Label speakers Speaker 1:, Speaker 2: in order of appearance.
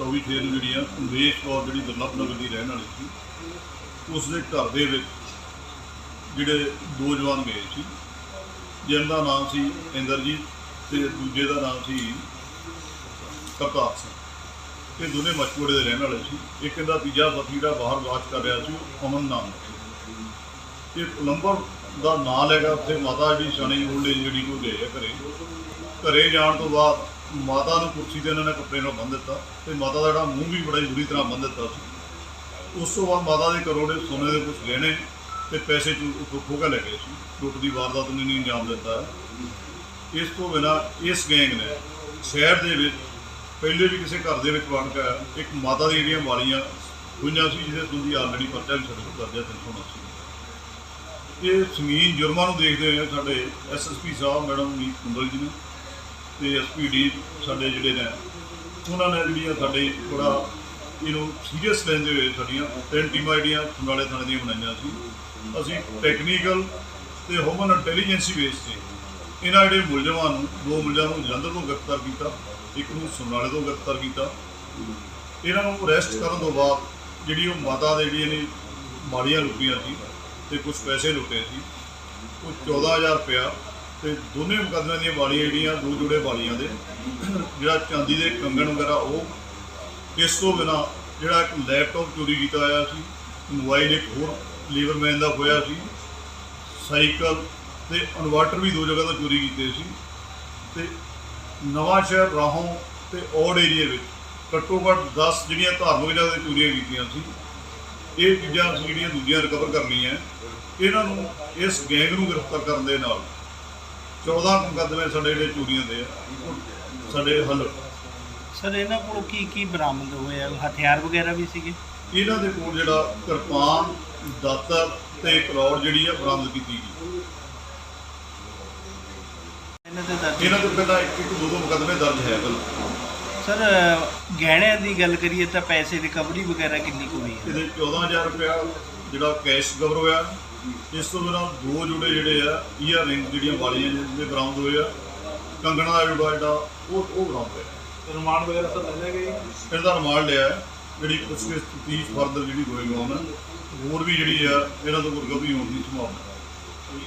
Speaker 1: 24 ਛੇ ਜਿਹੜੀਆਂ ਉਮੇਸ਼ ਕੌਰ ਜਿਹੜੀ ਦੁਰਲਭ ਨਗਰ ਦੀ ਰਹਿਣ ਵਾਲੀ ਸੀ ਉਸ ਦੇ ਘਰ ਦੇ ਵਿੱਚ ਜਿਹੜੇ ਦੋ ਜਵਾਨ ਗਏ ਸੀ। ਜਿਨ੍ਹਾਂ ਦਾ ਨਾਮ ਸੀ ਇੰਦਰਜੀਤ ਤੇ ਦੂਜੇ ਦਾ ਨਾਮ ਸੀ ਕਰਤਾਰ ਸਿੰਘ। ਇਹ ਦੋਨੇ ਮਚੂੜੇ ਦੇ ਰਹਿਣ ਵਾਲੇ ਸੀ। ਇੱਕ ਇਹਦਾ ਤੀਜਾ ਸਾਥੀ ਜਿਹੜਾ ਬਾਹਰ ਵਾਚ ਕਰ ਰਿਹਾ ਸੀ, ਉਹ ਅਮਨ ਨਾਮ ਇਹ ਪਲੰਬਰ ਦਾ ਨਾਂ ਲੈਗਾ, ਉੱਥੇ ਮਾਤਾ ਜੀ ਸ਼ਾਨੀ ਓਲਡ ਏਜ ਜਿਹੜੀ ਕੋ ਗਏ ਆ ਘਰੇ। ਘਰੇ ਜਾਣ ਤੋਂ ਬਾਅਦ ਮਾਤਾ ਨੂੰ ਕੁਰਸੀ ਤੇ ਇਹਨਾਂ ਨੇ ਕੱਪੜੇ ਨਾਲ ਬੰਨ੍ਹ ਦਿੱਤਾ ਤੇ ਮਾਤਾ ਦਾ ਜਿਹੜਾ ਮੂੰਹ ਵੀ ਬੜਾ ਬੁਰੀ ਤਰ੍ਹਾਂ ਬੰਨ੍ਹ ਦਿੱਤਾ ਸੀ। ਉਸ ਤੋਂ ਬਾਅਦ ਮਾਤਾ ਦੇ ਕਰੋੜੇ ਸੋਨੇ ਦੇ ਕੁਝ ਗਹਿਣੇ ਤੇ ਪੈਸੇ ਚੋਂ ਉੱਥੋਂ ਖੋਹ ਕੇ ਲੈ ਗਏ ਸੀ। ਲੁੱਟ ਦੀ ਵਾਰਦਾਤ ਨੂੰ ਨਹੀਂ ਅੰਜਾਮ ਦਿੱਤਾ। ਇਸ ਤੋਂ ਬਿਨਾਂ ਇਸ ਗੈਂਗ ਨੇ ਸ਼ਹਿਰ ਦੇ ਵਿੱਚ ਪਹਿਲੇ ਵੀ ਕਿਸੇ ਘਰ ਦੇ ਵਿੱਚ ਵੜ ਕੇ ਇੱਕ ਮਾਤਾ ਦੀ ਜਿਹੜੀਆਂ ਵਾਲੀਆਂ ਹੋਈਆਂ ਸੀ, ਜਿਹਦੇ ਸੰਬੰਧੀ ਆਲਰੇਡੀ ਪਰਚਾ ਵੀ ਸਾਡੇ ਕੋਲ ਦਰਜ ਹੈ 389 ਇਹ ਸਮੀਨ ਜੁਰਮਾਂ ਨੂੰ ਦੇਖਦੇ ਹੋਏ ਸਾਡੇ ਐਸਐਸਪੀ ਸਾਹਿਬ, ਮੈਡਮ ਨੀਤ ਕੁੰਦਲ ਜੀ ਨੇ ਤੇ ਐਸਪੀਡੀ ਸਾਡੇ ਜਿਹੜੇ ਨੇ, ਉਹਨਾਂ ਨੇ ਜਿਹੜੀਆਂ ਸਾਡੇ ਥੋੜਾ ਇਹਨੂੰ ਸੀਰੀਅਸ ਲੈਂਦੇ ਹੋਏ ਸਾਡੀਆਂ ਤਿੰਨ ਟੀਮਾਂ ਜਿਹੜੀਆਂ ਸਮਰਾਲੇ ਥਾਣੇ ਦੀਆਂ ਬਣਾਈਆਂ ਸੀ। ਅਸੀਂ ਟੈਕਨੀਕਲ ਤੇ ਹਿਊਮਨ ਇੰਟੈਲੀਜੈਂਸੀ ਬੇਸ ਤੇ ਇਹਨਾਂ ਜਿਹੜੇ ਮੁਲਜ਼ਮਾਂ ਨੂੰ, ਦੋ ਮੁਲਜ਼ਮਾਂ ਨੂੰ ਜਲੰਧਰ ਤੋਂ ਗ੍ਰਿਫਤਾਰ ਕੀਤਾ, ਇੱਕ ਨੂੰ ਸੁਨਾਲੇ ਤੋਂ ਗ੍ਰਿਫਤਾਰ ਕੀਤਾ। ਇਹਨਾਂ ਨੂੰ ਅਰੈਸਟ ਕਰਨ ਤੋਂ ਬਾਅਦ ਜਿਹੜੀ ਉਹ ਮਾਤਾ ਦੇ ਜਿਹੜੀਆਂ ਨੇ ਮਾੜੀਆਂ ਲੁੱਟੀਆਂ ਸੀ ਤੇ ਕੁਝ ਪੈਸੇ ਲੁੱਟੇ ਸੀ। ਉਹ 14000 ਰੁਪਇਆ ਤੇ ਦੋਨੇ ਮੁਕੱਦਮਿਆਂ ਦੀਆਂ ਵਾਲੀਆਂ ਜਿਹੜੀਆਂ ਦੋ ਜੋੜੇ ਵਾਲੀਆਂ ਦੇ, ਜਿਹੜਾ ਚਾਂਦੀ ਦੇ ਕੰਗਣ ਵਗੈਰਾ ਉਹ, ਇਸ ਤੋਂ ਬਿਨਾ ਜਿਹੜਾ ਇੱਕ ਲੈਪਟਾਪ ਚੋਰੀ ਕੀਤਾ ਹੋਇਆ ਸੀ ਮੋਬਾਈਲ ਇੱਕ ਹੋਰ ਲੀਵਰਮੈਨ ਦਾ ਹੋਇਆ ਸੀ, ਸਾਈਕਲ ਤੇ ਇਨਵਰਟਰ ਵੀ ਦੋ ਜਗ੍ਹਾ ਤੋਂ ਚੋਰੀ ਕੀਤੇ ਸੀ ਤੇ ਨਵਾਂ ਸ਼ਹਿਰ ਰਾਹੋਂ ਤੇ ਔੜ ਏਰੀਆ ਵਿੱਚ ਘੱਟੋ ਘੱਟ 10 ਜਿਹੜੀਆਂ ਧਾਰਮਿਕ ਜਗ੍ਹਾ ਤੇ ਚੋਰੀਆਂ ਕੀਤੀਆਂ ਸੀ, ਇਹ ਚੀਜ਼ਾਂ ਅਸੀਂ ਜਿਹੜੀਆਂ ਦੂਜੀਆਂ ਰਿਕਵਰ ਕਰਨੀਆਂ, ਇਹਨਾਂ ਨੂੰ ਇਸ ਗੈਂਗ ਨੂੰ ਗ੍ਰਿਫਤਾਰ ਕਰਨ ਦੇ ਨਾਲ 14 ਮੁਕੱਦਮੇ ਸਾਡੇ ਜਿਹੜੇ ਚੋਰੀਆਂ ਦੇ ਆ ਸਾਡੇ ਹੱਲ।
Speaker 2: ਸਰ ਇਹਨਾਂ ਕੋਲ ਕੀ ਕੀ ਬਰਾਮਦ ਹੋਇਆ ਹਥਿਆਰ ਵਗੈਰਾ ਵੀ ਸੀਗੇ?
Speaker 1: ਇਹਨਾਂ ਦੇ ਕੋਲ ਜਿਹੜਾ ਕਿਰਪਾਨ ਦਾਤਰ ਤੇ ਕਰੌੜ ਜਿਹੜੀ ਆ ਬਰਾਮਦ ਕੀਤੀ ਗਈ।
Speaker 2: ਇਹਨਾਂ ਦੇ ਦਰਜ
Speaker 1: ਇਹਨਾਂ ਦੇ ਪਹਿਲਾਂ ਇੱਕ ਇੱਕ ਦੋ ਦੋ ਮੁਕੱਦਮੇ ਦਰਜ ਹੈ ਪਹਿਲਾਂ।
Speaker 2: ਸਰ ਗਹਿਣਿਆਂ ਦੀ ਗੱਲ ਕਰੀਏ ਤਾਂ ਪੈਸੇ ਰਿਕਵਰੀ ਵਗੈਰਾ ਕਿੰਨੀ ਕੁ ਹੋਈ ਹੈ?
Speaker 1: ਇਹਦੇ 14000 ਰੁਪਇਆ ਜਿਹੜਾ ਕੈਸ਼ ਕਵਰ ਹੋਇਆ। ਇਸ ਤੋਂ ਬਿਨਾਂ ਦੋ ਜੁੜੇ ਜਿਹੜੇ ਆ ਈਅਰ ਰਿੰਗ ਜਿਹੜੀਆਂ ਵਾਲੀਆਂ ਜਿਹੜੇ ਬਰਾਮਦ ਹੋਏ ਆ ਕੰਗਣਾ ਦਾ ਜੁੜਾ ਜਿਹੜਾ ਉਹ ਉਹ ਬਰਾਮਦ ਹੋਇਆ।
Speaker 3: ਰਿਮਾਂਡ ਵਗੈਰਾ ਤਾਂ ਲੈ ਲਿਆ ਗਈ
Speaker 1: ਇਹਦਾ ਰਿਮਾਂਡ ਲਿਆ ਹੈ, ਜਿਹੜੀ ਪੁੱਛਗਿੱਛ ਤੀਜ ਫਰਦਰ ਜਿਹੜੀ ਹੋਏਗਾ ਉਹਨਾਂ ਹੋਰ ਵੀ ਜਿਹੜੀ ਆ ਇਹਨਾਂ ਤੋਂ ਰਿਕਵਰੀ ਹੋਣ ਦੀ ਸੰਭਾਵਨਾ ਹੈ।